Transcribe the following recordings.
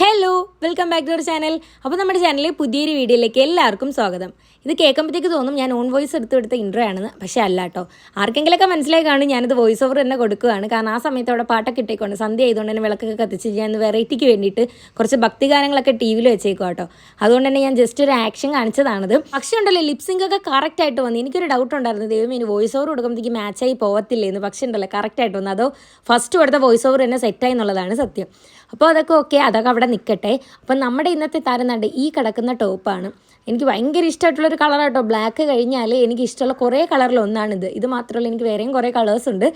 Hello welcome back to our channel അപ്പോൾ നമ്മുടെ ചാനലിലെ പുതിയൊരു വീഡിയോയിലേക്ക് എല്ലാവർക്കും സ്വാഗതം. ഇത് കേൾക്കുമ്പോഴത്തേക്ക് തോന്നും ഞാൻ ഓൺ വോയിസ് എടുത്ത് എടുത്ത ഇൻട്രോ ആണെന്ന് പക്ഷേ അല്ല കേട്ടോ ആർക്കെങ്കിലൊക്കെ മനസ്സിലായി കാണും ഞാനത് വോയിസ് ഓവർ തന്നെ കൊടുക്കുകയാണ് കാരണം ആ സമയത്ത് അവിടെ പാട്ടൊക്കെ ഇട്ടേക്കൊണ്ട് സന്ധ്യ ആയതുകൊണ്ട് തന്നെ വിളക്കൊക്കെ കത്തിച്ച് ഞാൻ വെറൈറ്റിക്ക് വേണ്ടിയിട്ട് കുറച്ച് ഭക്തിഗാനങ്ങളൊക്കെ ടി വിയിൽ വെച്ചേക്കും കേട്ടോ അതുകൊണ്ട് തന്നെ ഞാൻ ജസ്റ്റ് ഒരു ആക്ഷൻ കാണിച്ചതാണത്. പക്ഷേ ഉണ്ടല്ലോ ലിപ്സിംഗ് ഒക്കെ കറക്റ്റ് ആയിട്ട് വന്നു. എനിക്കൊരു ഡൗട്ട് ഉണ്ടായിരുന്നു. ദൈവം ഇനി വോയിസ് ഓവർ കൊടുക്കുമ്പോഴത്തേക്ക് മാച്ചായി പോകത്തില്ലേന്ന് പക്ഷേ ഉണ്ടല്ലോ കറക്റ്റ് ആയിട്ട് വന്നു. അതോ ഫസ്റ്റ് കൊടുത്ത വോയിസ് ഓവർ തന്നെ സെറ്റായി എന്നുള്ളതാണ് സത്യം. അപ്പോൾ അതൊക്കെ ഓക്കെ അതൊക്കെ അവിടെ നിൽക്കട്ടെ അപ്പം നമ്മുടെ ഇന്നത്തെ താരം ഈ കിടക്കുന്ന ടോപ്പാണ് എനിക്ക് ഭയങ്കര ഇഷ്ടമായിട്ടുള്ളൊരു കളറാട്ടോ ബ്ലാക്ക് കഴിഞ്ഞാൽ എനിക്ക് ഇഷ്ടമുള്ള കുറേ കളറിൽ ഒന്നാണിത്. ഇത് മാത്രമല്ല എനിക്ക് വേറെയും കുറേ കളേഴ്സ് ഉണ്ട്.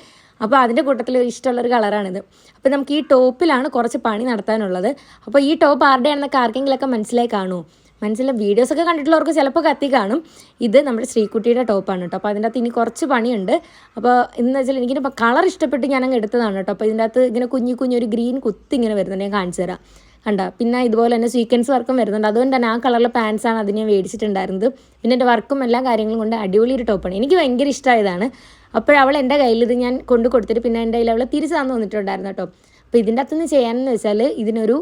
അപ്പോൾ അതിന്റെ കൂട്ടത്തിൽ ഇഷ്ടമുള്ളൊരു കളറാണിത് അപ്പോൾ നമുക്ക് ഈ ടോപ്പിലാണ് കുറച്ച് പണി നടത്താനുള്ളത്. അപ്പോൾ ഈ ടോപ്പ് ആരുടെയാണെന്നൊക്കെ ആർക്കെങ്കിലൊക്കെ മനസ്സിലായി കാണൂ മനസ്സിലെ വീഡിയോസൊക്കെ കണ്ടിട്ടുള്ളവർക്ക് ചിലപ്പോൾ കത്തി കാണും. ഇത് നമ്മുടെ ശ്രീകുട്ടിയുടെ ടോപ്പാണ് കേട്ടോ. അപ്പോൾ അതിന്റെ അകത്ത് ഇനി കുറച്ച് പണിയുണ്ട്. അപ്പോൾ എന്ന് വെച്ചാൽ എനിക്കിപ്പോൾ കളർ ഇഷ്ടപ്പെട്ട് ഞാൻ എടുത്തതാണ് കേട്ടോ. അപ്പോൾ ഇതിന്റെ അകത്ത് ഇങ്ങനെ കുഞ്ഞു ഒരു ഗ്രീൻ കുത്തി ഇങ്ങനെ വരുന്നുണ്ട്. ഞാൻ കാണിച്ചു തരാം. കണ്ട. പിന്നെ ഇതുപോലെ തന്നെ സീക്വൻസ് വർക്കും വരുന്നുണ്ട്. അതുകൊണ്ട് തന്നെ ആ കളറിലെ പാൻസാണ് അതിന് ഞാൻ മേടിച്ചിട്ടുണ്ടായിരുന്നത്. പിന്നെ എന്റെ വർക്കും എല്ലാ കാര്യങ്ങളും കൊണ്ട് അടിപൊളി ഒരു ടോപ്പാണ് എനിക്ക് ഭയങ്കര ഇഷ്ടമായതാണ് അപ്പോഴവൾ എന്റെ കയ്യിൽ ഇത് ഞാൻ കൊണ്ടു കൊടുത്തിട്ട് പിന്നെ എന്റെ കയ്യിൽ അവൾ തിരിച്ചു തന്നു വന്നിട്ടുണ്ടായിരുന്നു കേട്ടോ. അപ്പോൾ ഇതിന്റെ അകത്തുനിന്ന് ചെയ്യാനെന്ന് വെച്ചാൽ ഇതിനൊരു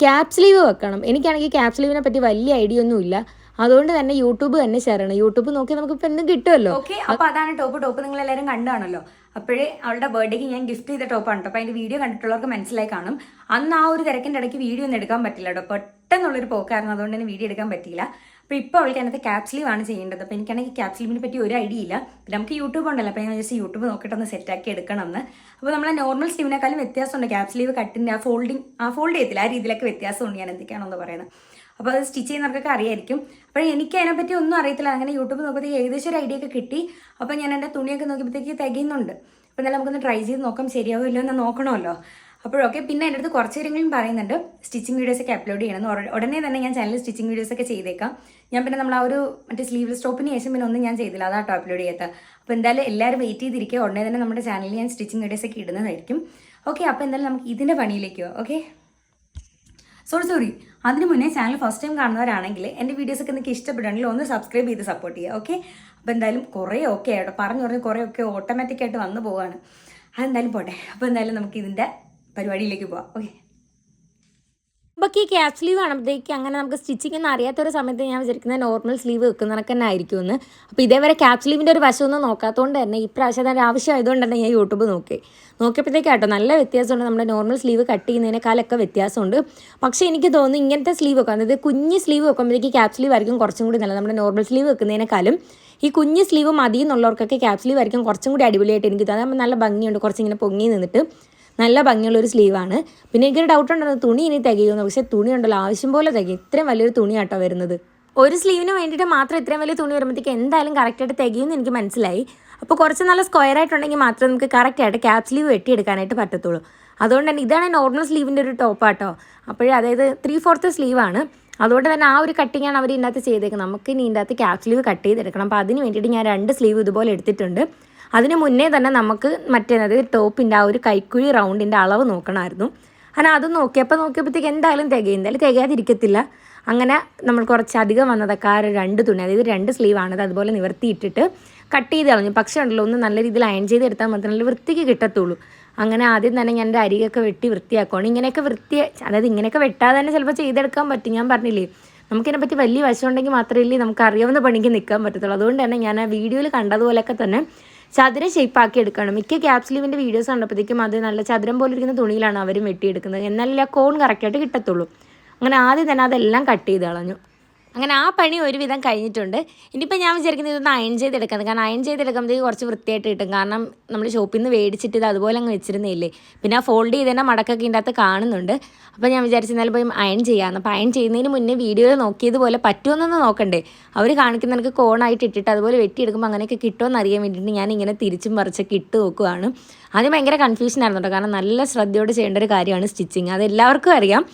ക്യാപ് സ്ലീവ് വെക്കണം. എനിക്കാണെങ്കിൽ ക്യാപ് സ്ലീവിനെ പറ്റി വലിയ ഐഡിയ ഒന്നുമില്ല. അതുകൊണ്ട് തന്നെ യൂട്യൂബ് തന്നെ ചെയ്യണം. യൂട്യൂബ് നോക്കി നമുക്ക് ഇപ്പം എന്തും കിട്ടുമല്ലോ ഓക്കെ അപ്പൊ അതാണ് ടോപ്പ് ടോപ്പ് നിങ്ങൾ എല്ലാവരും കണ്ടാണല്ലോ അപ്പോഴേ അവളുടെ ബർത്ത്ഡേക്ക് ഞാൻ ഗിഫ്റ്റ് ചെയ്ത ടോപ്പാണ് കേട്ടോ അപ്പൊ അതിന്റെ വീഡിയോ കണ്ടിട്ടുള്ളവർക്ക് മനസ്സിലായി കാണും. അന്ന് ആ ഒരു തിരക്കിന്റെ ഇടയ്ക്ക് വീഡിയോ ഒന്നും എടുക്കാൻ പറ്റില്ല കേട്ടോ പെട്ടെന്നുള്ളൊരു പോക്കായിരുന്നു. അതുകൊണ്ട് തന്നെ വീഡിയോ എടുക്കാൻ പറ്റിയില്ല. അപ്പൊ ഇപ്പൊ അവൾക്ക് അതിനകത്ത് ക്യാപ് സ്ലീവ് ആണ് ചെയ്യേണ്ടത്. അപ്പൊ എനിക്കാണെങ്കിൽ ക്യാപ് സ്ലീവിനെ പറ്റി ഒരു ഐഡിയ ഇല്ല. നമുക്ക് യൂട്യൂബ് ഉണ്ടല്ലോ. അപ്പൊ ഞാൻ ജസ്റ്റ് യൂട്യൂബ് നോക്കിയിട്ട് ഒന്ന് സെറ്റ് ആക്കി എടുക്കണം എന്ന് അപ്പോൾ നമ്മളെ നോർമൽ സ്ലീവിനേക്കാളും വ്യത്യാസമുണ്ട്. ക്യാപ് സ്ലീവ് ആ ഫോൾഡിങ് ആ ഫോൾഡ് ചെയ്യത്തില്ല. ആ രീതിയിലൊക്കെ വ്യത്യാസമുണ്ട് ഞാൻ എന്തൊക്കെയാണെന്ന് പറയുന്നത്. അപ്പോൾ അത് സ്റ്റിച്ച് ചെയ്യുന്നവർക്കൊക്കെ അറിയായിരിക്കും. അപ്പോൾ എനിക്ക് അതിനെപ്പറ്റി ഒന്നും അറിയത്തില്ല. അങ്ങനെ യൂട്യൂബ് നോക്കുമ്പോഴത്തേക്ക് ഏകദേശം ഒരു ഐഡിയ ഒക്കെ കിട്ടി. അപ്പോൾ ഞാൻ എന്റെ തുണിയൊക്കെ നോക്കിയപ്പോഴത്തേക്ക് തികയുന്നുണ്ട്. അപ്പോൾ എന്നാലും നമുക്കൊന്ന് ട്രൈ ചെയ്ത് നോക്കാം. ശരിയാവുമല്ലോ എന്ന് നോക്കണമല്ലോ. അപ്പോഴൊക്കെ പിന്നെ എന്റെ അടുത്ത് കുറച്ച് കാര്യങ്ങളും പറയുന്നുണ്ട്. സ്റ്റിച്ചിങ് വീഡിയോസ് ഒക്കെ അപ്ലോഡ് ചെയ്യണം ഉട- ഉടനെ തന്നെ ഞാൻ ചാനലിൽ സ്റ്റിച്ചിങ് വീഡിയോസ് ഒക്കെ ചെയ്തേക്കാം. ഞാൻ പിന്നെ നമ്മൾ ആ ഒരു മറ്റേ സ്ലീവ്ലെസ് ടോപ്പിന് ശേഷം പിന്നെ ഒന്നും ഞാൻ ചെയ്തില്ല. അതാട്ടോ അപ്ലോഡ് ചെയ്യാത്ത. അപ്പോൾ എന്തായാലും എല്ലാവരും വെയിറ്റ് ചെയ്തിരിക്കുക. ഉടനെ തന്നെ നമ്മുടെ ചാനലിൽ ഞാൻ സ്റ്റിച്ചിങ് വീഡിയോസ് ഒക്കെ ഇടുന്നതായിരിക്കും. ഓക്കെ അപ്പോൾ എന്തായാലും നമുക്ക് ഇതിന്റെ പണിയിലേക്ക് ഓക്കെ സോറി സോറി അതിന് മുന്നേ ചാനൽ ഫസ്റ്റ് ടൈം കാണുന്നവരാണെങ്കിൽ എന്റെ വീഡിയോസ് ഒക്കെ നിങ്ങൾക്ക് ഇഷ്ടപ്പെടുകയാണെങ്കിൽ ഒന്ന് സബ്സ്ക്രൈബ് ചെയ്ത് സപ്പോർട്ട് ചെയ്യുക ഓക്കെ അപ്പോൾ എന്തായാലും കുറേ ഒക്കെ ആയിട്ടോ പറഞ്ഞു പറഞ്ഞ് കുറേ ഒക്കെ ഓട്ടോമാറ്റിക്കായിട്ട് വന്നു പോവുകയാണ്. അതെന്തായാലും പോട്ടെ. അപ്പോൾ എന്തായാലും നമുക്ക് ഇതിന്റെ പരിപാടിയിലേക്ക് പോവാം ഓക്കെ നമുക്ക് ഈ ക്യാപ് സ്ലീവ് ആകുമ്പോഴത്തേക്ക് അങ്ങനെ നമുക്ക് സ്റ്റിച്ചിങ് എന്ന് അറിയാത്ത ഒരു സമയത്ത് ഞാൻ വിചാരിക്കുന്നത് നോർമൽ സ്ലീവ് വെക്കുന്നതൊക്കെ തന്നെ ആയിരിക്കും എന്ന് അപ്പോൾ ഇതേവരെ ക്യാപ് സ്ലീവിന്റെ ഒരു വശമൊന്നും നോക്കാത്തതുകൊണ്ട് തന്നെ ഇപ്രാവശ്യം അതിന്റെ ആവശ്യം ആയതുകൊണ്ട് തന്നെ ഞാൻ യൂട്യൂബ് നോക്കി. നോക്കിയപ്പോഴത്തേക്ക് കേട്ടോ നല്ല വ്യത്യാസമുണ്ട്. നമ്മുടെ നോർമൽ സ്ലീവ് കട്ട് ചെയ്യുന്നതിനേക്കാളൊക്കെ വ്യത്യാസമുണ്ട്. പക്ഷേ എനിക്ക് തോന്നുന്നു ഇങ്ങനത്തെ സ്ലീവ് വെക്കാം അതായത് കുഞ്ഞ് സ്ലീവ് വെക്കുമ്പോഴത്തേക്ക് ക്യാപ് സ്ലീവ് ആയിരിക്കും കുറച്ചും കൂടി നല്ലത്. നമ്മുടെ നോർമൽ സ്ലീവ് വെക്കുന്നതിനേക്കാളും ഈ കുഞ്ഞ് സ്ലീവ് മതി എന്നുള്ളവർക്കൊക്കെ ക്യാപ് സ്ലീവ് ആയിരിക്കും കുറച്ചും കൂടി അടിപൊളിയായിട്ട് എനിക്ക് തോന്നുന്നത് നല്ല ഭംഗിയുണ്ട് കുറച്ചിങ്ങനെ പൊങ്ങി നിന്നിട്ട്. നല്ല ഭംഗിയുള്ള ഒരു സ്ലീവാണ് പിന്നെ എനിക്കൊരു ഡൗട്ട് ഉണ്ടായിരുന്നു തുണി ഇനി തികയുമെന്ന്. പക്ഷേ തുണി ഉണ്ടല്ലോ. ആവശ്യം പോലെ തികയും. ഇത്രയും വലിയൊരു തുണിയാട്ടോ വരുന്നത്. ഒരു സ്ലീവിന് വേണ്ടിയിട്ട് മാത്രം ഇത്രയും വലിയ തുണി വരുമ്പോഴത്തേക്ക് എന്തായാലും കറക്റ്റായിട്ട് തികയുമെന്ന് എനിക്ക് മനസ്സിലായി. അപ്പോൾ കുറച്ച് നല്ല സ്ക്വയർ ആയിട്ടുണ്ടെങ്കിൽ മാത്രമേ നമുക്ക് കറക്റ്റായിട്ട് ക്യാപ് സ്ലീവ് വെട്ടിയെടുക്കാനായിട്ട് പറ്റത്തുള്ളൂ. അതുകൊണ്ട് തന്നെ ഇതാണ് നോർമൽ സ്ലീവിന്റെ ഒരു ടോപ്പാട്ടോ അപ്പോഴേ അതായത് ത്രീ ഫോർത്ത് സ്ലീവാണ് അതുകൊണ്ട് തന്നെ ആ ഒരു കട്ടിങ്ങാണ് അവർ ഇതിനകത്ത് ചെയ്തേക്കുന്നത്. നമുക്ക് ഇനി ഇതിന്റെ അകത്ത് ക്യാപ് സ്ലീവ് കട്ട് ചെയ്തെടുക്കണം. അപ്പോൾ അതിന് വേണ്ടിയിട്ട് ഞാൻ രണ്ട് സ്ലീവ് ഇതുപോലെ എടുത്തിട്ടുണ്ട്. അതിന് മുന്നേ തന്നെ നമുക്ക് മറ്റേ അതായത് ടോപ്പിന്റെ ആ ഒരു കൈക്കുഴി റൗണ്ടിന്റെ അളവ് നോക്കണമായിരുന്നു. അങ്ങനെ അത് നോക്കിയപ്പോൾ നോക്കിയപ്പോഴത്തേക്ക് എന്തായാലും തികയും എന്തായാലും തികയാതിരിക്കത്തില്ല. അങ്ങനെ നമ്മൾ കുറച്ചധികം വന്നതൊക്കെ ആ രണ്ട് തുണി അതായത് രണ്ട് സ്ലീവാണത് അതുപോലെ നിവർത്തിയിട്ടിട്ട് കട്ട് ചെയ്ത് കളഞ്ഞു. പക്ഷേ ഉണ്ടല്ലോ ഒന്ന് നല്ല രീതിയിൽ അയൺ ചെയ്തെടുത്താൽ മാത്രമേ നല്ല വൃത്തിക്ക് കിട്ടത്തുള്ളൂ. അങ്ങനെ ആദ്യം തന്നെ ഞാൻ എന്റെ അരികൊക്കെ വെട്ടി വൃത്തിയാക്കുകയാണ് ഇങ്ങനെയൊക്കെ വൃത്തി അതായത് ഇങ്ങനെയൊക്കെ വെട്ടാതെ തന്നെ ചിലപ്പോൾ ചെയ്തെടുക്കാൻ പറ്റും. ഞാൻ പറഞ്ഞില്ലേ നമുക്കിതിനെ പറ്റി വലിയ വശമുണ്ടെങ്കിൽ മാത്രമല്ലേ മാത്രമേ നമുക്ക് അറിയാവുന്ന പണിക്ക് നിൽക്കാൻ പറ്റത്തുള്ളൂ. അതുകൊണ്ട് തന്നെ ഞാൻ ആ വീഡിയോയിൽ കണ്ടതുപോലെയൊക്കെ തന്നെ ചതുരം ഷേപ്പാക്കി എടുക്കണം. മിക്ക ക്യാപ് സ്ലീവിന്റെ വീഡിയോസ് കണ്ടപ്പോഴത്തേക്കും അത് നല്ല ചതുരം പോലെ ഇരിക്കുന്ന തുണിയിലാണ് അവരും വെട്ടിയെടുക്കുന്നത്. എന്നാലേ ആ കോൺ കറക്റ്റായിട്ട് കിട്ടത്തുള്ളൂ. അങ്ങനെ ആദ്യം തന്നെ അതെല്ലാം കട്ട് ചെയ്ത് കളഞ്ഞു. അങ്ങനെ ആ പണി ഒരുവിധം കഴിഞ്ഞിട്ടുണ്ട്. ഇനിയിപ്പോൾ ഞാൻ വിചാരിക്കുന്നത് ഇതൊന്ന് അയൺ ചെയ്തെടുക്കുന്നത് കാരണം അയൺ ചെയ്തെടുക്കുമ്പോഴത്തേക്ക് കുറച്ച് വൃത്തിയായിട്ട് കിട്ടും. കാരണം നമ്മൾ ഷോപ്പിൽ നിന്ന് മേടിച്ചിട്ട് ഇത് അതുപോലെ അങ്ങ് വെച്ചിരുന്നില്ലേ പിന്നെ ആ ഫോൾഡ് ചെയ്തതിന്റെ മടക്കൊക്കെ ഇതിന്റെ അകത്ത് കാണുന്നുണ്ട്. അപ്പോൾ ഞാൻ വിചാരിച്ചു എന്നാലും പോയി അയൺ ചെയ്യാമെന്ന് അപ്പോൾ അയൺ ചെയ്യുന്നതിന് മുന്നേ വീഡിയോയിൽ നോക്കിയതുപോലെ പറ്റുമെന്നൊന്ന് നോക്കണ്ടേ? അവർ കാണിക്കുന്ന എനിക്ക് കോണായിട്ട് ഇട്ടിട്ട് അതുപോലെ വെട്ടിയെടുക്കുമ്പോൾ അങ്ങനെയൊക്കെ കിട്ടുമെന്ന് അറിയാൻ വേണ്ടിയിട്ട് ഞാൻ ഇങ്ങനെ തിരിച്ചും മറിച്ചൊക്കെ ഇട്ട് നോക്കുവാണ്. ആദ്യം ഭയങ്കര കൺഫ്യൂഷൻ ആയിരുന്നു കാരണം നല്ല ശ്രദ്ധയോടെ ചെയ്യേണ്ട ഒരു കാര്യമാണ് സ്റ്റിച്ചിങ് അത് എല്ലാവർക്കും അറിയാം.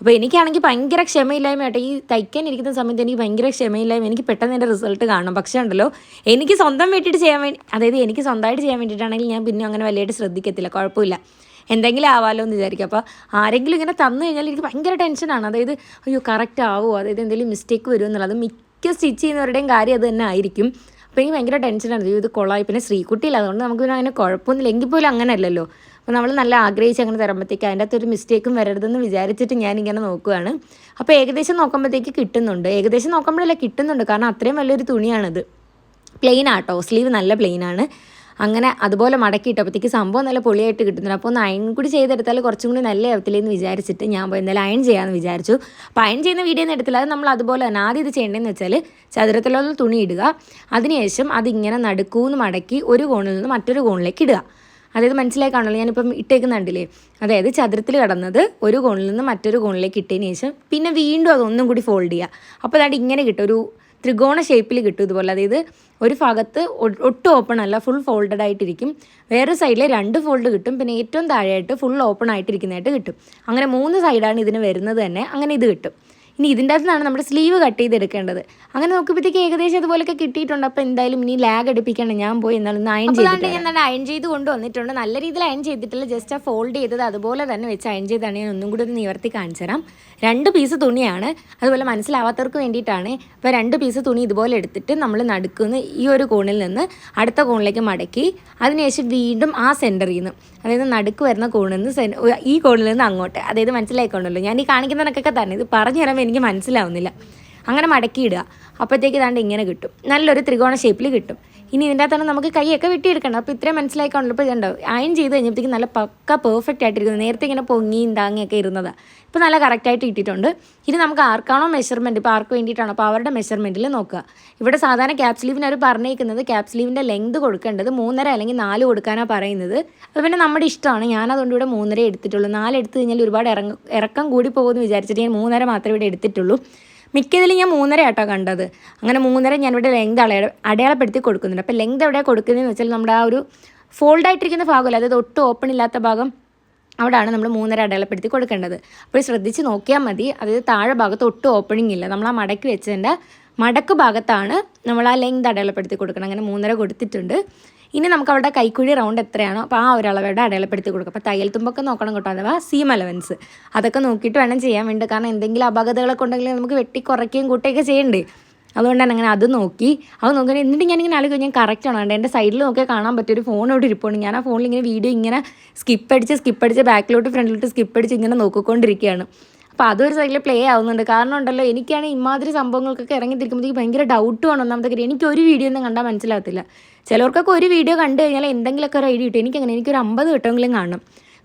അപ്പോൾ എനിക്കാണെങ്കിൽ ഭയങ്കര ക്ഷമയില്ലായ്മ കേട്ടോ ഈ തയ്ക്കാൻ ഇരിക്കുന്ന സമയത്ത് എനിക്ക് ഭയങ്കര ക്ഷമയില്ലായ്മ എനിക്ക് പെട്ടെന്ന് എന്റെ റിസൾട്ട് കാണണം. പക്ഷേ ഉണ്ടല്ലോ എനിക്ക് സ്വന്തം വേണ്ടിയിട്ട് ചെയ്യാൻ വേണ്ടി അതായത് എനിക്ക് സ്വന്തമായിട്ട് ചെയ്യാൻ വേണ്ടിയിട്ടാണെങ്കിൽ ഞാൻ പിന്നെ അങ്ങനെ വലിയായിട്ട് ശ്രദ്ധിക്കത്തില്ല കുഴപ്പമില്ല. എന്തെങ്കിലും ആവാലോ എന്ന് വിചാരിക്കും. അപ്പോൾ ആരെങ്കിലും ഇങ്ങനെ തന്നു കഴിഞ്ഞാൽ എനിക്ക് ഭയങ്കര ടെൻഷനാണ് അതായത് അയ്യോ കറക്റ്റ് ആവുമോ അതായത് എന്തെങ്കിലും മിസ്റ്റേക്ക് വരുമോ എന്നുള്ളത്. മിക്ക സ്റ്റിച്ച് ചെയ്യുന്നവരുടെയും കാര്യം അത് തന്നെ ആയിരിക്കും. അപ്പോൾ എനിക്ക് ഭയങ്കര ടെൻഷനാണ് ഇത് കൊള്ളായി പിന്നെ ശ്രീകുട്ടിയില്ല അതുകൊണ്ട് നമുക്ക് പിന്നെ അങ്ങനെ കുഴപ്പമൊന്നുമില്ല. എങ്കിൽ പോലും അങ്ങനെ അല്ലല്ലോ അപ്പോൾ നമ്മൾ നല്ല ആഗ്രഹിച്ച് അങ്ങനെ തരുമ്പോഴത്തേക്ക് അതിന്റെ അകത്തൊരു മിസ്റ്റേക്കും വരരുതെന്ന് വിചാരിച്ചിട്ട് ഞാനിങ്ങനെ നോക്കുകയാണ് അപ്പോൾ ഏകദേശം നോക്കുമ്പോഴത്തേക്ക് കിട്ടുന്നുണ്ട്. ഏകദേശം നോക്കുമ്പോഴല്ല കിട്ടുന്നുണ്ട്. കാരണം അത്രയും വലിയൊരു തുണിയാണിത്. പ്ലെയിൻ ആട്ടോ. സ്ലീവ് നല്ല പ്ലെയിൻ ആണ്. അങ്ങനെ അതുപോലെ മടക്കിയിട്ടപ്പോഴത്തേക്ക് സംഭവം നല്ല പൊളിയായിട്ട് കിട്ടുന്നുണ്ട്. അപ്പോൾ ഒന്ന് അയൺ കൂടി ചെയ്തെടുത്താൽ കുറച്ചും കൂടി നല്ല ആവത്തില്ലേ എന്ന് വിചാരിച്ചിട്ട് ഞാൻ പോയി എന്തായാലും അയൺ ചെയ്യാമെന്ന് വിചാരിച്ചു. അപ്പോൾ അയൺ ചെയ്യുന്ന വീഡിയോ ഒന്നും എടുത്തില്ല. അത് നമ്മൾ അതുപോലെ തന്നെ ആദ്യം ഇത് ചെയ്യേണ്ടതെന്ന് വെച്ചാൽ ചതുരത്തിലുള്ള തുണി ഇടുക. അതിനുശേഷം അതിങ്ങനെ നടുക്കൂന്ന് മടക്കി ഒരു കോണിൽ നിന്ന് മറ്റൊരു കോണിലേക്ക് ഇടുക. അതായത് മനസ്സിലായി മനസ്സിലാക്കാണല്ലോ ഞാനിപ്പം ഇട്ടേക്കുന്നുണ്ടല്ലേ? അതായത് ചതുരത്തിൽ കടന്നത് ഒരു കോണിൽ നിന്ന് മറ്റൊരു കോണിലേക്ക് ഇട്ടതിന് ശേഷം പിന്നെ വീണ്ടും അതൊന്നും കൂടി ഫോൾഡ് ചെയ്യുക അപ്പോൾ അതാണ്ട് ഇങ്ങനെ കിട്ടും ഒരു ത്രികോണ ഷേപ്പിൽ കിട്ടും ഇതുപോലെ. അതായത് ഒരു ഭാഗത്ത് ഒട്ടും ഓപ്പൺ അല്ല ഫുൾ ഫോൾഡഡ് ആയിട്ടിരിക്കും. വേറെ സൈഡിൽ രണ്ട് ഫോൾഡ് കിട്ടും പിന്നെ ഏറ്റവും താഴെയായിട്ട് ഫുൾ ഓപ്പൺ ആയിട്ടിരിക്കുന്നതായിട്ട് കിട്ടും. അങ്ങനെ മൂന്ന് സൈഡാണ് ഇതിന് വരുന്നത് തന്നെ അങ്ങനെ ഇത് കിട്ടും. ഇനി ഇതിന്റെ അകത്തുനിന്നാണ് നമ്മുടെ സ്ലീവ് കട്ട് ചെയ്തെടുക്കേണ്ടത്. അങ്ങനെ നോക്കുമ്പോഴത്തേക്ക് ഏകദേശം അതുപോലെയൊക്കെ കിട്ടിയിട്ടുണ്ട്. അപ്പോൾ എന്തായാലും ഇനി ലാഗ് അടുപ്പിക്കണം. ഞാൻ പോയി എന്നാലും അയൺ ചെയ്തിട്ട് ഞാൻ നല്ല അയൺ ചെയ്ത് കൊണ്ടുവന്നിട്ടുണ്ട്. നല്ല രീതിയിൽ അയൺ ചെയ്തിട്ടില്ല. ജസ്റ്റ് ആ ഫോൾഡ് ചെയ്തത് അതുപോലെ തന്നെ വെച്ച് അയൺ ചെയ്താണ് ഞാൻ ഒന്നും കൂടി ഒന്ന് നിവർത്തി കാണിച്ചു തരാം രണ്ട് പീസ് തുണിയാണ്. അതുപോലെ മനസ്സിലാവാത്തവർക്ക് വേണ്ടിയിട്ടാണ്. ഇപ്പോൾ രണ്ട് പീസ് തുണി ഇതുപോലെ എടുത്തിട്ട് നമ്മൾ നടുക്കുന്ന ഈ ഒരു കോണിൽ നിന്ന് അടുത്ത കോണിലേക്ക് മടക്കി. അതിനുശേഷം വീണ്ടും ആ സെന്ററിൽ നിന്ന്. അതായത് നടുക്ക് വരുന്ന കോണിൽ നിന്ന് സെൻ ഈ കോണിൽ നിന്ന് അങ്ങോട്ട്. അതായത് മനസ്സിലായിക്കൊണ്ടല്ലോ. ഞാൻ ഈ കാണിക്കുന്നതിനൊക്കെ തന്നെ ഇത് പറഞ്ഞു തരുമ്പോൾ എനിക്ക് മനസ്സിലാവുന്നില്ല. അങ്ങനെ മടക്കിയിടുക. അപ്പോഴത്തേക്ക് ഇതാണ്ട് ഇങ്ങനെ കിട്ടും. നല്ലൊരു ത്രികോണ ഷേപ്പിൽ കിട്ടും. ഇനി ഇതിന്റെ അകത്താണ് നമുക്ക് കൈയൊക്കെ വെട്ടിയെടുക്കണം. അപ്പോൾ ഇത്രയും മനസ്സിലായിക്കൊണ്ടല്ലോ ഇപ്പോൾ ഇതുണ്ടാവും അയൺ ചെയ്ത് കഴിഞ്ഞപ്പോഴത്തേക്ക് നല്ല പക്ക പെർഫെക്റ്റ് ആയിട്ടിരിക്കുന്നത് നേരത്തെ ഇങ്ങനെ പൊങ്ങിയും താങ്ങിയൊക്കെ ഇരുന്നതാണ് ഇപ്പോൾ നല്ല കറക്റ്റായിട്ട് കിട്ടിയിട്ടുണ്ട്. ഇനി നമുക്ക് ആർക്കാണോ മെഷർമെന്റ് ഇപ്പോൾ ആർക്ക് വേണ്ടിയിട്ടാണോ? അപ്പോൾ അവരുടെ മെഷർമെന്റിൽ നോക്കുക. ഇവിടെ സാധാരണ ക്യാപ് സ്ലീവിന് അവർ പറഞ്ഞേക്കുന്നത് ക്യാപ് സ്ലീവിന്റെ ലെങ്ത് കൊടുക്കേണ്ടത് മൂന്നര അല്ലെങ്കിൽ നാല് കൊടുക്കാനാണ് പറയുന്നത്. അത് പിന്നെ നമ്മുടെ ഇഷ്ടമാണ്. ഞാനതുകൊണ്ട് ഇവിടെ മൂന്നര എടുത്തിട്ടുള്ളൂ. നാല് എടുത്തു കഴിഞ്ഞാൽ ഒരുപാട് ഇറങ്ങ ഇറക്കം കൂടി പോകുമെന്ന് വിചാരിച്ചിട്ട് ഞാൻ മൂന്നര മാത്രമേ ഇവിടെ എടുത്തിട്ടുള്ളൂ. മിക്കതിൽ ഞാൻ മൂന്നര ആട്ടോ കണ്ടത്. അങ്ങനെ മൂന്നര ഞാനിവിടെ ലെങ്ത് അളയ അടയാളപ്പെടുത്തി കൊടുക്കുന്നുണ്ട്. അപ്പോൾ ലെങ്ത് എവിടെ കൊടുക്കുന്നതെന്ന് വെച്ചാൽ നമ്മുടെ ആ ഒരു ഫോൾഡ് ആയിട്ടിരിക്കുന്ന ഭാഗമല്ല അതായത് ഒട്ടും ഓപ്പൺ ഇല്ലാത്ത ഭാഗം അവിടെയാണ് നമ്മൾ മൂന്നര അടയാളപ്പെടുത്തി കൊടുക്കേണ്ടത്. അപ്പോൾ ശ്രദ്ധിച്ച് നോക്കിയാൽ മതി. അതായത് താഴെ ഭാഗത്ത് ഒട്ടും ഓപ്പണിംഗ് ഇല്ല. നമ്മൾ ആ മടക്കി വെച്ചതിന്റെ മടക്ക് ഭാഗത്താണ് നമ്മൾ ആ ലെങ്ത് അടയാളപ്പെടുത്തി കൊടുക്കണം അങ്ങനെ മൂന്നര കൊടുത്തിട്ടുണ്ട്. ഇനി നമുക്ക് അവിടെ കൈക്കുഴി റൗണ്ട് എത്രയാണോ അപ്പോൾ ആ ഒരു അളവയുടെ അടയാളപ്പെടുത്തി കൊടുക്കുക അപ്പോൾ തയ്യൽ തുമ്പൊക്കെ നോക്കണം കേട്ടോ അഥവാ സീം അലവൻസ് അതൊക്കെ നോക്കിയിട്ട് വേണം ചെയ്യാൻ വേണ്ടി. കാരണം എന്തെങ്കിലും അപകടങ്ങളൊക്കെ ഉണ്ടെങ്കിൽ നമുക്ക് വെട്ടി കുറയ്ക്കുകയും കൂട്ടുകയൊക്കെ ചെയ്യണ്ടേ. അതുകൊണ്ട് തന്നെ അങ്ങനെ അത് നോക്കി. അത് നോക്കി എന്നിട്ട് ഇങ്ങനെ ആലോചിക്കും ഞാൻ കറക്റ്റ് ആണ്? എന്റെ സൈഡിൽ നോക്കിയാൽ കാണാൻ പറ്റിയൊരു ഫോൺ ഇവിടെ ഇരിപ്പുണ്ട്. ഞാൻ ആ ഫോണിൽ ഇങ്ങനെ വീഡിയോ ഇങ്ങനെ സ്കിപ്പ് അടിച്ച് സ്കിപ്പ് അടിച്ച് ബാക്കിലോട്ട് ഫ്രണ്ടിലോട്ട് സ്കിപ്പ് അടിച്ച് ഇങ്ങനെ നോക്കിക്കൊണ്ടിരിക്കുകയാണ്. അപ്പോൾ അതൊരു സൈഡിൽ പ്ലേ ആവുന്നുണ്ട്. കാരണം ഉണ്ടല്ലോ എനിക്കാണ് ഇമാതിരി സംഭവങ്ങൾക്കൊക്കെ ഇറങ്ങി തിരിക്കുമ്പോഴത്തേക്ക് ഭയങ്കര ഡൗട്ടുമാണ് ഒന്നാമത്തെ കാര്യം. എനിക്ക് ഒരു വീഡിയോ ഒന്നും കണ്ടാൽ മനസ്സിലാകത്തില്ല. ചിലർക്കൊക്കെ ഒരു വീഡിയോ കണ്ടു കഴിഞ്ഞാൽ എന്തെങ്കിലുമൊക്കെ ഒരു ഐഡിയ കിട്ടും. എനിക്കങ്ങനെ എനിക്കൊരു അമ്പത് കിട്ടുമെങ്കിലും കാണണം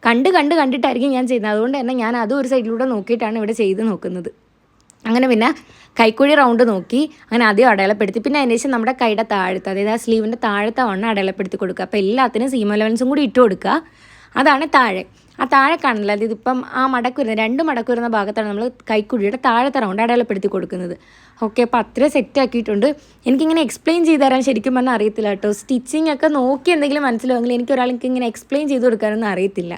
കണ്ട് കണ്ട് കണ്ടിട്ടായിരിക്കും ഞാൻ ചെയ്യുന്നത്. അതുകൊണ്ട് തന്നെ ഞാൻ അതും ഒരു സൈഡിലൂടെ നോക്കിയിട്ടാണ് ഇവിടെ ചെയ്ത് നോക്കുന്നത്. അങ്ങനെ പിന്നെ കൈക്കുഴി റൗണ്ട് നോക്കി അങ്ങനെ ആദ്യം അടയാളപ്പെടുത്തി. പിന്നെ അതിന് ശേഷം നമ്മുടെ കൈയുടെ താഴത്ത് അതായത് ആ സ്ലീവിന്റെ താഴത്തെ വണ്ണം അടയാളപ്പെടുത്തി കൊടുക്കുക. അപ്പോൾ എല്ലാത്തിനും സീം ലെവൻസും കൂടി ഇട്ട് കൊടുക്കുക. അതാണ് താഴെ. ആ താഴെ കാണില്ല അതായത് ഇപ്പം ആ മടക്കുരുന്ന രണ്ട് മടക്കുരുന്ന ഭാഗത്താണ് നമ്മൾ കൈക്കുഴിയുടെ താഴത്തെ റൗണ്ട് അടയാളപ്പെടുത്തി കൊടുക്കുന്നത്. ഓക്കെ അപ്പോൾ അത്രയും സെറ്റ് ആക്കിയിട്ടുണ്ട്. എനിക്കിങ്ങനെ എക്സ്പ്ലെയിൻ ചെയ്ത് തരാൻ ശരിക്കും പറഞ്ഞാൽ അറിയത്തില്ല കേട്ടോ. സ്റ്റിച്ചിങ് ഒക്കെ നോക്കി എന്തെങ്കിലും മനസ്സിലാവുമെങ്കിൽ എനിക്ക് ഒരാൾക്ക് ഇങ്ങനെ എക്സ്പ്ലെയിൻ ചെയ്ത് കൊടുക്കാനൊന്നും അറിയത്തില്ല.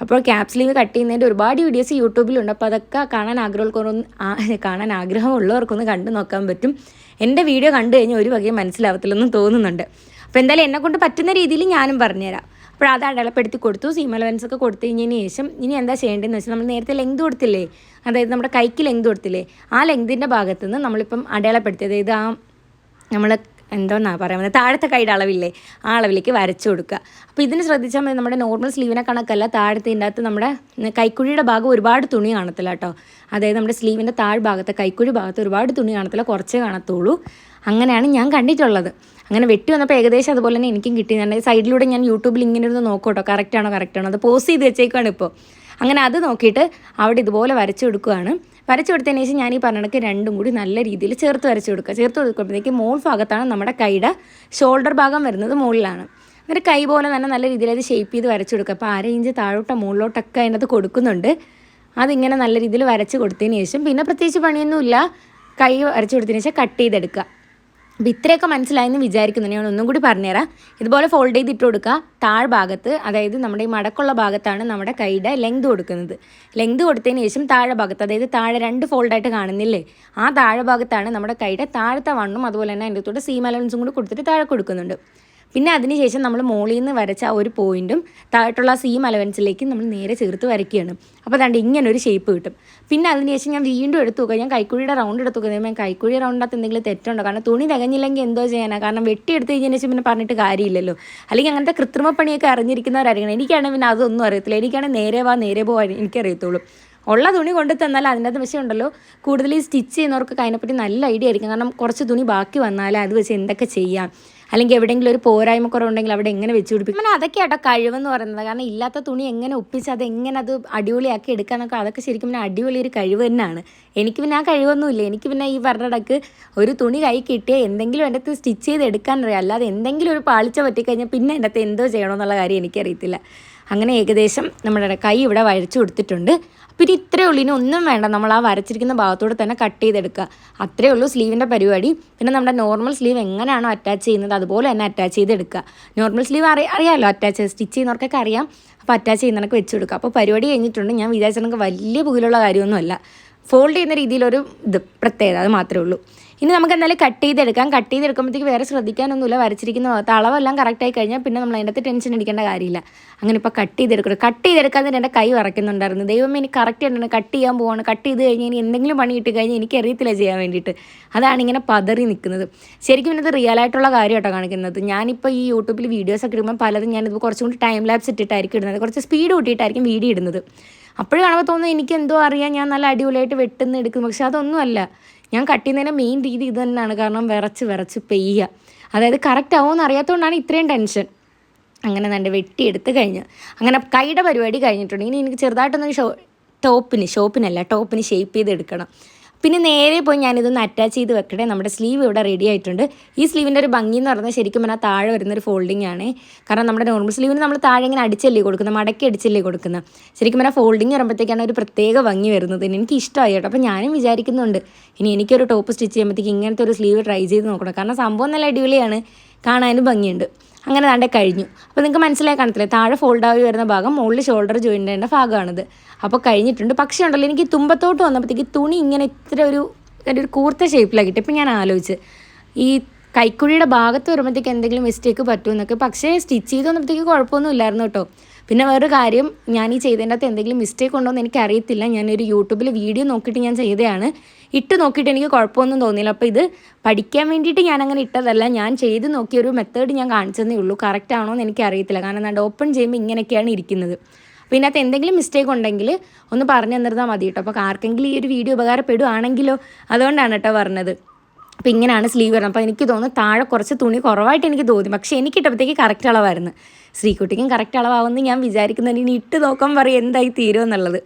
അപ്പോൾ ക്യാപ് കട്ട് ചെയ്യുന്നതിന്റെ ഒരുപാട് വീഡിയോസ് യൂട്യൂബിലുണ്ട്. അപ്പോൾ അതൊക്കെ കാണാൻ ആഗ്രഹമുള്ളവർക്കൊന്ന് കാണാൻ ആഗ്രഹമുള്ളവർക്കൊന്ന് കണ്ടു നോക്കാൻ പറ്റും. എന്റെ വീഡിയോ കണ്ടു കഴിഞ്ഞാൽ ഒരു വകയും മനസ്സിലാവത്തില്ലെന്ന് തോന്നുന്നുണ്ട്. അപ്പോൾ എന്തായാലും എന്നെക്കൊണ്ട് പറ്റുന്ന രീതിയിൽ ഞാനും പറഞ്ഞുതരാം. അപ്പോൾ അത് അടയാളപ്പെടുത്തി കൊടുത്തു. സീം അലവൻസ് ഒക്കെ കൊടുത്തു കഴിഞ്ഞതിന് ശേഷം ഇനി എന്താ ചെയ്യേണ്ടതെന്ന് വെച്ചാൽ നമ്മൾ നേരത്തെ ലെങ്ത് കൊടുത്തില്ലേ? അതായത് നമ്മുടെ കൈക്ക് ലെങ്ത് കൊടുത്തില്ലേ? ആ ലെങ്തിന്റെ ഭാഗത്ത് നിന്ന് നമ്മളിപ്പം അടയാളപ്പെടുത്തി അതായത് ആ നമ്മൾ എന്തോന്നാ പറയുന്നത്? താഴത്തെ കൈയുടെ അളവില്ലേ? ആ അളവിലേക്ക് വരച്ചു കൊടുക്കുക. അപ്പോൾ ഇതിന് ശ്രദ്ധിച്ചാൽ മതി. നമ്മുടെ നോർമൽ സ്ലീവിനെ കണക്കല്ല താഴത്തിന്റെ അകത്ത് നമ്മുടെ കൈക്കുഴിയുടെ ഭാഗം ഒരുപാട് തുണി കാണത്തില്ല കേട്ടോ. അതായത് നമ്മുടെ സ്ലീവിന്റെ താഴ്ഭാഗത്തെ കൈക്കുഴി ഭാഗത്ത് ഒരുപാട് തുണി കാണത്തില്ല. കുറച്ചേ കാണത്തുള്ളൂ. അങ്ങനെയാണ് ഞാൻ കണ്ടിട്ടുള്ളത്. അങ്ങനെ വെട്ടി വന്നപ്പോൾ ഏകദേശം അതുപോലെ തന്നെ എനിക്കും കിട്ടിയിട്ടുണ്ട് സൈഡിലൂടെ ഞാൻ യൂട്യൂബിൽ ഇങ്ങനെ ഇരുന്ന് നോക്കോട്ടോ. കറക്റ്റാണോ കറക്റ്റാണോ അത് പോസ് ചെയ്ത് വെച്ചേക്കാണ് ഇപ്പോൾ അങ്ങനെ അത് നോക്കിയിട്ട് അവിടെ ഇതുപോലെ വരച്ചു കൊടുക്കുകയാണ് വരച്ചു കൊടുത്തതിന് ശേഷം ഞാൻ ഈ പറഞ്ഞിടക്ക് രണ്ടും കൂടി നല്ല രീതിയിൽ ചേർത്ത് വരച്ചു കൊടുക്കുക. ചേർത്ത് കൊടുക്കുമ്പോഴത്തേക്ക് മോൾ ഭാഗത്താണ് നമ്മുടെ കൈയുടെ ഷോൾഡർ ഭാഗം വരുന്നത് മുകളിലാണ്. അങ്ങനെ കൈ പോലെ തന്നെ നല്ല രീതിയിൽ അത് ഷേപ്പ് ചെയ്ത് വരച്ചു കൊടുക്കുക. അപ്പോൾ അര ഇഞ്ച് താഴോട്ടോ മുകളിലോട്ടൊക്കെ അതിനകത്ത് കൊടുക്കുന്നുണ്ട്. അതിങ്ങനെ നല്ല രീതിയിൽ വരച്ച് കൊടുത്തതിന് ശേഷം പിന്നെ പ്രത്യേകിച്ച് പണിയൊന്നുമില്ല. കൈ വരച്ചു കൊടുത്തതിന് ശേഷം കട്ട് ചെയ്തെടുക്കുക. അപ്പോൾ ഇത്രയൊക്കെ മനസ്സിലായെന്ന് വിചാരിക്കുന്നു. ഞാൻ ഒന്നും കൂടി പറഞ്ഞുതരാം. ഇതുപോലെ ഫോൾഡ് ചെയ്തിട്ട് കൊടുക്കുക. താഴ്ഭാഗത്ത് അതായത് നമ്മുടെ ഈ മടക്കുള്ള ഭാഗത്താണ് നമ്മുടെ കൈയുടെ ലെങ്ത് കൊടുക്കുന്നത്. ലെങ്ത് കൊടുത്തതിന് ശേഷം താഴെ ഭാഗത്ത് അതായത് താഴെ രണ്ട് ഫോൾഡായിട്ട് കാണുന്നില്ലേ? ആ താഴെ ഭാഗത്താണ് നമ്മുടെ കൈയുടെ താഴത്തെ വണ്ണും അതുപോലെ തന്നെ അതിന്റെ കൂടെ സീം കൂടി കൊടുത്തിട്ട് താഴെ കൊടുക്കുന്നുണ്ട്. പിന്നെ അതിനുശേഷം നമ്മൾ മുകളിൽ നിന്ന് വരച്ച ആ ഒരു പോയിന്റും താഴോട്ടുള്ള സീം അലവൻസിലേക്ക് നമ്മൾ നേരെ ചേർത്ത് വരയ്ക്കുകയാണ്. അപ്പോൾ അതാണ്ട് ഇങ്ങനെ ഒരു ഷേപ്പ് കിട്ടും. പിന്നെ അതിനുശേഷം ഞാൻ വീണ്ടും എടുത്തു നോക്കുക. ഞാൻ കൈക്കുഴിയുടെ റൗണ്ട് എടുത്തു നോക്കുക. ഞാൻ കൈക്കുഴി റൗണ്ടിനകത്ത് എന്തെങ്കിലും തെറ്റുണ്ടോ? കാരണം തുണി തികഞ്ഞില്ലെങ്കിൽ എന്തോ ചെയ്യാനാണ് കാരണം വെട്ടി വെട്ടിയെടുത്ത് കഴിഞ്ഞതിന് ശേഷം പിന്നെ പറഞ്ഞിട്ട് കാര്യമില്ലല്ലോ. അല്ലെങ്കിൽ അങ്ങനത്തെ കൃത്രിമ പണിയൊക്കെ അറിഞ്ഞിരിക്കുന്നവരായിരിക്കണം. എനിക്കാണെങ്കിൽ പിന്നെ അതൊന്നും അറിയത്തില്ല. എനിക്കാണെങ്കിൽ നേരെ വാ നേരെ പോകാൻ എനിക്കറിയത്തുള്ളൂ. ഉള്ള തുണി കൊണ്ട് തന്നാൽ അതിന്റെ അത് പക്ഷേ ഉണ്ടല്ലോ കൂടുതൽ സ്റ്റിച്ച് ചെയ്യുന്നവർക്കൊക്കെ അതിനെപ്പറ്റി നല്ല ഐഡിയ ആയിരിക്കും. കാരണം കുറച്ച് തുണി ബാക്കി വന്നാൽ അത് വെച്ച് എന്തൊക്കെ ചെയ്യാം. അല്ലെങ്കിൽ എവിടെയെങ്കിലും ഒരു പോരായ്മ കുറവുണ്ടെങ്കിൽ അവിടെ എങ്ങനെ വെച്ച് പിടിപ്പിക്കും? അങ്ങനെ അതൊക്കെ കേട്ടോ കഴിവെന്ന് പറയുന്നത്. കാരണം ഇല്ലാത്ത തുണി എങ്ങനെ ഒപ്പിച്ച് അത് എങ്ങനെ അത് അടിപൊളിയാക്കി എടുക്കാന്നൊക്കെ അതൊക്കെ ശരിക്കും പിന്നെ അടിപൊളി ഒരു കഴിവ് തന്നെയാണ്. എനിക്ക് പിന്നെ ആ കഴിവൊന്നുമില്ല. എനിക്ക് പിന്നെ ഈ പറഞ്ഞിടക്ക് ഒരു തുണി കൈ കിട്ടിയ എന്തെങ്കിലും എന്റെ അടുത്ത് സ്റ്റിച്ച് ചെയ്ത് എടുക്കാൻ അറിയാം അല്ലാതെ എന്തെങ്കിലും ഒരു പാളിച്ച പറ്റിക്കഴിഞ്ഞാൽ പിന്നെ എന്റെ അടുത്ത് എന്തോ ചെയ്യണമെന്നുള്ള കാര്യം എനിക്കറിയത്തില്ല. അങ്ങനെ ഏകദേശം നമ്മുടെ കൈ ഇവിടെ വരച്ചു കൊടുത്തിട്ടുണ്ട്. പിന്നെ ഇത്രയേ ഉള്ളൂ. ഇനി ഒന്നും വേണ്ട. നമ്മൾ ആ വരച്ചിരിക്കുന്ന ഭാഗത്തോടെ തന്നെ കട്ട് ചെയ്തെടുക്കുക. അത്രയേ ഉള്ളൂ സ്ലീവിന്റെ പരിപാടി. പിന്നെ നമ്മുടെ നോർമൽ സ്ലീവ് എങ്ങനെയാണോ അറ്റാച്ച് ചെയ്യുന്നത് അതുപോലെ തന്നെ അറ്റാച്ച് ചെയ്തെടുക്കുക. നോർമൽ സ്ലീവ് അറിയ അറിയാമല്ലോ അറ്റാച്ച് സ്റ്റിച്ച് ചെയ്യുന്നവർക്കൊക്കെ അറിയാം. അപ്പോൾ അറ്റാച്ച് ചെയ്യുന്നതൊക്കെ വെച്ച് കൊടുക്കുക. അപ്പോൾ പരിപാടി കഴിഞ്ഞിട്ടുണ്ട്. ഞാൻ വിചാരിച്ചെനിക്ക് വലിയ പുകിലുള്ള കാര്യമൊന്നുമല്ല. ഫോൾഡ് ചെയ്യുന്ന രീതിയിലൊരു ഇത് പ്രത്യേകത അത് മാത്രമേ ഉള്ളൂ. ഇനി നമുക്ക് എന്തായാലും കട്ട് ചെയ്തെടുക്കാം. കട്ട് ചെയ്തെടുക്കുമ്പോഴത്തേക്ക് വേറെ ശ്രദ്ധിക്കാനൊന്നുമില്ല. വരച്ചിരിക്കുന്ന ഭാഗത്ത് അളവെല്ലാം കറക്റ്റായി കഴിഞ്ഞാൽ പിന്നെ നമ്മൾ അതിന്റെ അകത്ത് ടെൻഷൻ അടിക്കേണ്ട കാര്യമില്ല. അങ്ങനെ ഇപ്പോൾ കട്ട് ചെയ്തെടുക്കണം കട്ട് ചെയ്തെടുക്കാതെ എന്റെ കൈ വറക്കുന്നുണ്ടായിരുന്നു ദൈവം ഇനി കറക്റ്റ് ചെയ്യണം കട്ട് ചെയ്യാൻ പോവാണ്. കട്ട് ചെയ്ത് കഴിഞ്ഞ് ഇനി എന്തെങ്കിലും പണി കിട്ടി കഴിഞ്ഞാൽ എനിക്ക് അറിയത്തില്ല ചെയ്യാൻ വേണ്ടിയിട്ട്. അതാണ് ഇങ്ങനെ പതറി നിൽക്കുന്നത്. ശരിക്കും ഇന്നത് റിയൽ ആയിട്ടുള്ള കാര്യം കേട്ടോ കാണിക്കുന്നത്. ഞാനിപ്പോൾ ഈ യൂട്യൂബിൽ വീഡിയോസ് ഒക്കെ ഇടുമ്പോൾ പലതും ഞാനിത് കുറച്ചും കൂടി ടൈം ലാബ്സ് ഇട്ടിട്ടായിരിക്കും ഇടുന്നത്. കുറച്ച് സ്പീഡ് കൂട്ടിയിട്ടായിരിക്കും വീഡിയോ ഇടുന്നത്. അപ്പോഴും കാണുമ്പോൾ തോന്നുന്നു എനിക്ക് എന്തോ അറിയാം ഞാൻ നല്ല അടിപൊളിയായിട്ട് വെട്ടുന്ന എടുക്കുന്നു. പക്ഷെ അതൊന്നുമല്ല. ഞാൻ കട്ട് ചെയ്യുന്നതിന്റെ മെയിൻ രീതി ഇത് തന്നെയാണ്. കാരണം വിറച്ച് വിറച്ച് പെയ്യുക. അതായത് കറക്റ്റ് ആവുമെന്ന് അറിയാത്തതുകൊണ്ടാണ് ഇത്രയും ടെൻഷൻ അങ്ങനെ നല്ല വെട്ടിയെടുത്ത് കഴിഞ്ഞ്. അങ്ങനെ കൈയുടെ പരിപാടി കഴിഞ്ഞിട്ടുണ്ട്. ഇനി എനിക്ക് ചെറുതായിട്ടൊന്ന് ഷോ ടോപ്പിന് ഷോപ്പിനല്ല ടോപ്പിന് ഷേപ്പ് ചെയ്ത് എടുക്കണം പിന്നെ നേരെ പോയി ഞാനിതൊന്ന് അറ്റാച്ച് ചെയ്ത് വെക്കട്ടെ. നമ്മുടെ സ്ലീവ് ഇവിടെ റെഡി ആയിട്ടുണ്ട്. ഈ സ്ലീവിന്റെ ഒരു ഭംഗി എന്ന് പറഞ്ഞാൽ ശരിക്കും പറഞ്ഞാൽ താഴെ വരുന്നൊരു ഫോൾഡിംഗ് ആണ്. കാരണം നമ്മുടെ നോർമൽ സ്ലീവിന് നമ്മൾ താഴെ ഇങ്ങനെ അടിച്ചല്ലേ കൊടുക്കുന്നത്? മടക്കി അടിച്ചല്ലേ കൊടുക്കുന്നത്? ശരിക്കും പറഞ്ഞാൽ ഫോൾഡിങ് വരുമ്പോഴത്തേക്കാണ് ഒരു പ്രത്യേക ഭംഗി വരുന്നത്. എനിക്ക് ഇഷ്ടമായി കേട്ടോ. അപ്പോൾ ഞാനും വിചാരിക്കുന്നുണ്ട്. ഇനി എനിക്കൊരു ടോപ്പ് സ്റ്റിച്ച് ചെയ്യുമ്പോഴത്തേക്ക് ഇങ്ങനത്തെ ഒരു സ്ലീവ് ട്രൈ ചെയ്ത് നോക്കണം. കാരണം സംഭവം നല്ല അടിപൊളിയാണ്. കാണാനും ഭംഗിയുണ്ട്. അങ്ങനെ താണ്ടെ കഴിഞ്ഞു. അപ്പോൾ നിങ്ങൾക്ക് മനസ്സിലായി കാണത്തില്ലേ? താഴെ ഫോൾഡ് ആയി വരുന്ന ഭാഗം മുകളിൽ ഷോൾഡർ ജോയിന്റ് ഭാഗമാണിത്. അപ്പോൾ കഴിഞ്ഞിട്ടുണ്ട്. പക്ഷേ ഉണ്ടല്ലോ എനിക്ക് തുമ്പത്തോട്ട് വന്നപ്പോഴത്തേക്ക് തുണി ഇങ്ങനെ ഇത്ര ഒരു ഒരു കൂർത്ത ഷേപ്പിലാണ് കിട്ടി. ഇപ്പം ഞാൻ ആലോചിച്ച് ഈ കൈക്കുഴിയുടെ ഭാഗത്ത് വരുമ്പോഴത്തേക്ക് എന്തെങ്കിലും മിസ്റ്റേക്ക് പറ്റുമെന്നൊക്കെ പക്ഷേ സ്റ്റിച്ച് ചെയ്ത് വന്നപ്പോഴത്തേക്ക് കുഴപ്പമൊന്നും ഇല്ലായിരുന്നു കേട്ടോ. പിന്നെ വേറൊരു കാര്യം ഞാൻ ഈ ചെയ്തതിന്റെ അകത്ത് എന്തെങ്കിലും മിസ്റ്റേക്ക് ഉണ്ടോ എന്ന് എനിക്കറിയത്തില്ല. ഞാനൊരു യൂട്യൂബിൽ വീഡിയോ നോക്കിയിട്ട് ഞാൻ ചെയ്തതാണ്. ഇട്ട് നോക്കിയിട്ട് എനിക്ക് കുഴപ്പമൊന്നും തോന്നിയില്ല. അപ്പോൾ ഇത് പഠിക്കാൻ വേണ്ടിയിട്ട് ഞാൻ അങ്ങനെ ഇട്ടതല്ല. ഞാൻ ചെയ്ത് നോക്കിയ ഒരു മെത്തേഡ് ഞാൻ കാണിച്ചതേ ഉള്ളൂ. കറക്റ്റ് ആണോ എന്ന് എനിക്കറിയത്തില്ല. കാരണം എന്താ ഓപ്പൺ ചെയ്യുമ്പോൾ ഇങ്ങനെയൊക്കെയാണ് ഇരിക്കുന്നത്. അപ്പോൾ ഇതിനകത്ത് എന്തെങ്കിലും മിസ്റ്റേക്ക് ഉണ്ടെങ്കിൽ ഒന്ന് പറഞ്ഞു തന്നിരുന്നാൽ മതി കേട്ടോ അപ്പോൾ ആർക്കെങ്കിലും ഈ ഒരു വീഡിയോ ഉപകാരപ്പെടുവാണെങ്കിലോ അതുകൊണ്ടാണ് കേട്ടോ പറഞ്ഞത്. അപ്പോൾ ഇങ്ങനെയാണ് സ്ലീവ് വരുന്നത്. അപ്പോൾ എനിക്ക് തോന്നുന്നു താഴെ കുറച്ച് തുണി കുറവായിട്ട് എനിക്ക് തോന്നി. പക്ഷേ എനിക്ക് ഇട്ടപ്പോഴത്തേക്ക് കറക്റ്റ് അളവായിരുന്നു. ശ്രീകുട്ടിക്കും കറക്റ്റ് അളവാകുമെന്ന് ഞാൻ വിചാരിക്കുന്നുണ്ട് ഇനി ഇട്ട് നോക്കാൻ പറയും എന്തായി തീരുമെന്നുള്ളത്.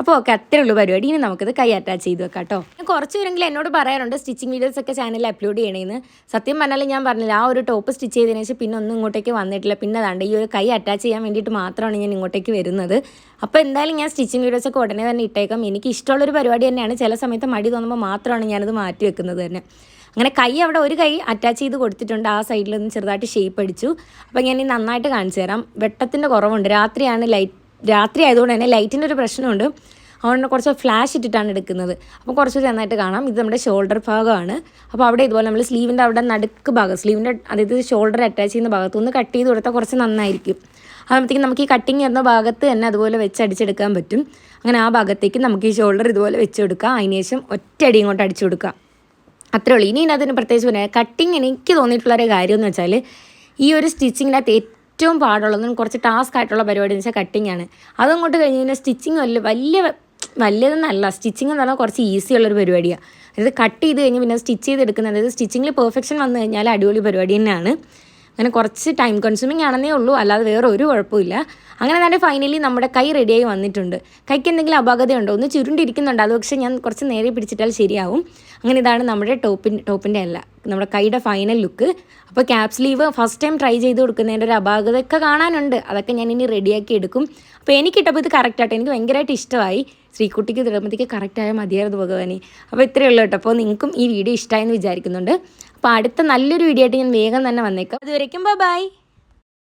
അപ്പോൾ ഓക്കെ അത്രേ ഉള്ളൂ പരിപാടി. ഇനി നമുക്കത് കൈ അറ്റാച്ച് ചെയ്ത് വെക്കാം കേട്ടോ. ഞാൻ കുറച്ച് പേരെങ്കിലും എന്നോട് പറയാറുണ്ട്. സ്റ്റിച്ചിങ് വീഡിയോസ് ഒക്കെ ചാനലിൽ അപ്ലോഡ് ചെയ്യണേന്ന്. സത്യം പറഞ്ഞാൽ ഞാൻ പറഞ്ഞില്ല. ആ ഒരു ടോപ്പ് സ്റ്റിച്ച് ചെയ്തതിന് ശേഷം പിന്നെ ഒന്നും ഇങ്ങോട്ടേക്ക് വന്നിട്ടില്ല. പിന്നെ അതാണ്ട് ഈ ഒരു കൈ അറ്റാച്ച് ചെയ്യാൻ വേണ്ടിയിട്ട് മാത്രമാണ് ഞാൻ ഇങ്ങോട്ടേക്ക് വരുന്നത്. അപ്പോൾ എന്തായാലും ഞാൻ സ്റ്റിച്ചിങ് വീഡിയോസ് ഒക്കെ ഉടനെ തന്നെ ഇട്ടേക്കാം. എനിക്ക് ഇഷ്ടമുള്ളൊരു പരിപാടി തന്നെയാണ്. ചില സമയത്ത് മടി തോന്നുമ്പോൾ മാത്രമാണ് ഞാനത് മാറ്റി വെക്കുന്നത് തന്നെ. അങ്ങനെ കൈ അവിടെ ഒരു കൈ അറ്റാച്ച് ചെയ്ത് കൊടുത്തിട്ടുണ്ട്. ആ സൈഡിൽ ഒന്ന് ചെറുതായിട്ട് ഷേപ്പ് അടിച്ചു. അപ്പോൾ ഞാൻ ഈ നന്നായിട്ട് കാണിച്ചു തരാം. വെട്ടത്തിന്റെ കുറവുണ്ട്. രാത്രിയാണ് ലൈറ്റ് രാത്രി ആയതുകൊണ്ട് തന്നെ ലൈറ്റിന്റെ ഒരു പ്രശ്നമുണ്ട്. അതുകൊണ്ട് കുറച്ച് ഫ്ലാഷ് ഇട്ടിട്ടാണ് എടുക്കുന്നത്. അപ്പോൾ കുറച്ച് നന്നായിട്ട് കാണാം. ഇത് നമ്മുടെ ഷോൾഡർ ഭാഗമാണ്. അപ്പോൾ അവിടെ ഇതുപോലെ നമ്മൾ സ്ലീവിന്റെ അവിടെ നടുക്ക് ഭാഗം സ്ലീവിന്റെ അതായത് ഷോൾഡർ അറ്റാച്ച് ചെയ്യുന്ന ഭാഗത്ത് കട്ട് ചെയ്ത് കൊടുത്താൽ കുറച്ച് നന്നായിരിക്കും. അതാകുമ്പോഴത്തേക്കും നമുക്ക് ഈ കട്ടിങ് എന്ന ഭാഗത്ത് തന്നെ അതുപോലെ വെച്ച് അടിച്ചെടുക്കാൻ പറ്റും. അങ്ങനെ ആ ഭാഗത്തേക്ക് നമുക്ക് ഈ ഷോൾഡർ ഇതുപോലെ വെച്ച് കൊടുക്കാം. അതിന് ശേഷം ഒറ്റയടി ഇങ്ങോട്ട് അടിച്ചു കൊടുക്കാം. അത്രേ ഉള്ളൂ. ഇനി അതിന് പ്രത്യേകിച്ച് പറയാം കട്ടിങ് എനിക്ക് തോന്നിയിട്ടുള്ള ഒരു കാര്യം എന്ന് വെച്ചാൽ ഈ ഒരു സ്റ്റിച്ചിങ്ങിനകത്ത് ഏറ്റവും പാടുള്ളതും കുറച്ച് ടാസ്ക് ആയിട്ടുള്ള പരിപാടി എന്ന് വെച്ചാൽ കട്ടിങ് ആണ്. അതങ്ങോട്ട് കഴിഞ്ഞ് കഴിഞ്ഞാൽ സ്റ്റിച്ചിങ് വലിയ വലിയ വലിയതെന്നല്ല. സ്റ്റിച്ചിങ് എന്ന് പറഞ്ഞാൽ കുറച്ച് ഈസി ഉള്ളൊരു പരിപാടിയാണ് അതായത് കട്ട് ചെയ്ത് കഴിഞ്ഞ് പിന്നെ സ്റ്റിച്ച് ചെയ്തെടുക്കുന്നത് അതായത് സ്റ്റിച്ചിങ്ങിൽ പെർഫെക്ഷൻ വന്നു കഴിഞ്ഞാൽ അടിപൊളി പരിപാടി തന്നെയാണ്. അങ്ങനെ കുറച്ച് ടൈം കൺസ്യൂമിങ് ആണെന്നേ ഉള്ളൂ. അല്ലാതെ വേറെ ഒരു കുഴപ്പമില്ല. അങ്ങനെ തന്നെ ഫൈനലി നമ്മുടെ കൈ റെഡിയായി വന്നിട്ടുണ്ട്. കൈക്ക് എന്തെങ്കിലും അപാകതയുണ്ടോ ഒന്ന് ചുരുണ്ടിരിക്കുന്നുണ്ട്. അത് പക്ഷേ ഞാൻ കുറച്ച് നേരെ പിടിച്ചിട്ടാൽ ശരിയാവും. അങ്ങനെ ഇതാണ് നമ്മുടെ ടോപ്പിന്റെ ടോപ്പിന്റെ അല്ല നമ്മുടെ കൈയുടെ ഫൈനൽ ലുക്ക് അപ്പോൾ cap sleeve first time try ചെയ്ത് കൊടുക്കുന്നതിന്റെ ഒരു അപാകതയൊക്കെ കാണാനുണ്ട്. അതൊക്കെ ഞാൻ ഇനി റെഡിയാക്കി എടുക്കും. അപ്പോൾ എനിക്ക് കിട്ടപ്പോൾ ഇത് കറക്റ്റ് ആയിട്ട് എനിക്ക് ഭയങ്കരമായിട്ട് ഇഷ്ടമായി. ശ്രീകുട്ടിക്ക് തിരുമ്പത്തേക്ക് കറക്റ്റായ മതിയായിരുന്നു ഭഗവാനെ. അപ്പോൾ ഇത്രയേ ഉള്ളൂ കേട്ടോ. അപ്പോൾ നിങ്ങൾക്കും ഈ വീഡിയോ ഇഷ്ടമായെന്ന് വിചാരിക്കുന്നുണ്ട്. അപ്പോൾ അടുത്ത നല്ലൊരു വീഡിയോ ആയിട്ട് ഞാൻ വേഗം തന്നെ വന്നേക്കാം. അതുവരയ്ക്കും ബൈ.